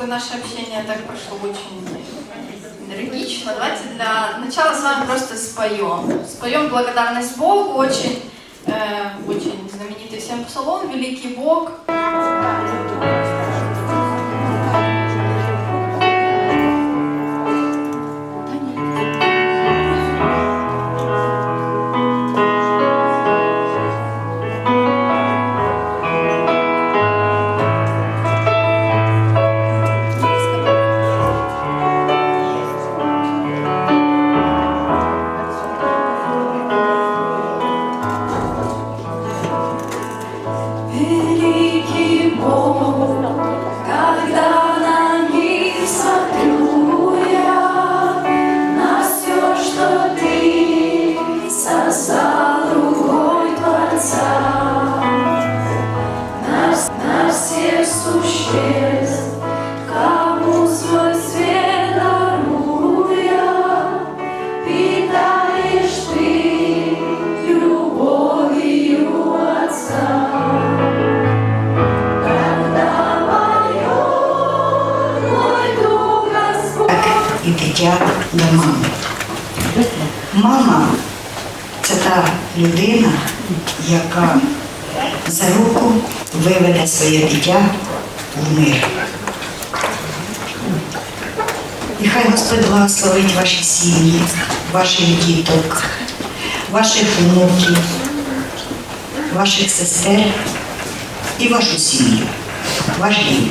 чтобы наше общение так прошло очень энергично, давайте для начала с вами просто споем. Споем благодарность Богу, очень, э, очень знаменитый всем псалом, великий Бог. До мами. Мама це та людина, яка за руку виведе своє дитя в мир. І хай Господь благословить ваші сім'ї, ваших діток, ваших внуків, ваших сестер і вашу сім'ю, ваш дім.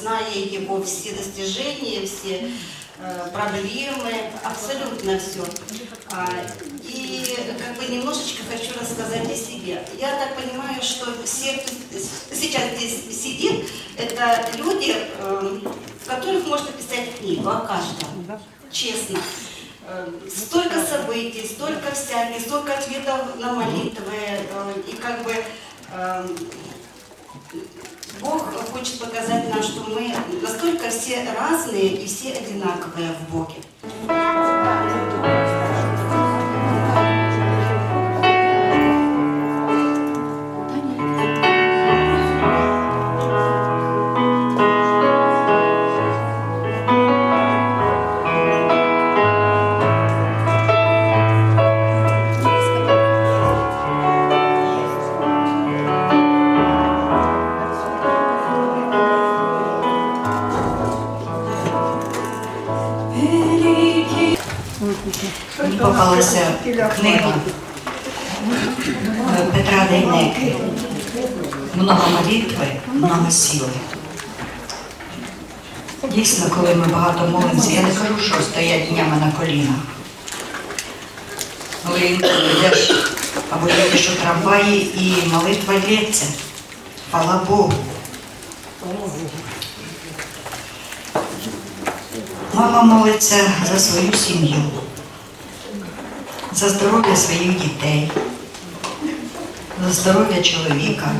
зная его все достижения, все э, проблемы, абсолютно все. и как бы немножечко хочу рассказать о себе. Я так понимаю, что все, кто сейчас здесь сидит, это люди, э, в которых можно писать книгу о каждом. Честно. Э, Столько событий, столько всяких, столько ответов на молитвы. э, И как бы э, Бог хочет показать нам, что мы настолько все разные и все одинаковые в Боге. Попалася книга Петра Дейнеки. Много молитви, много сили. Дійсно, коли ми багато молимося, я не кажу, що стоять днями на колінах. Але інколи йдеш або їдеш у трамваї і молитва лється. Хвала Богу. Мама молиться за свою сім'ю, за здоров'я своїх дітей, за здоров'я чоловіка,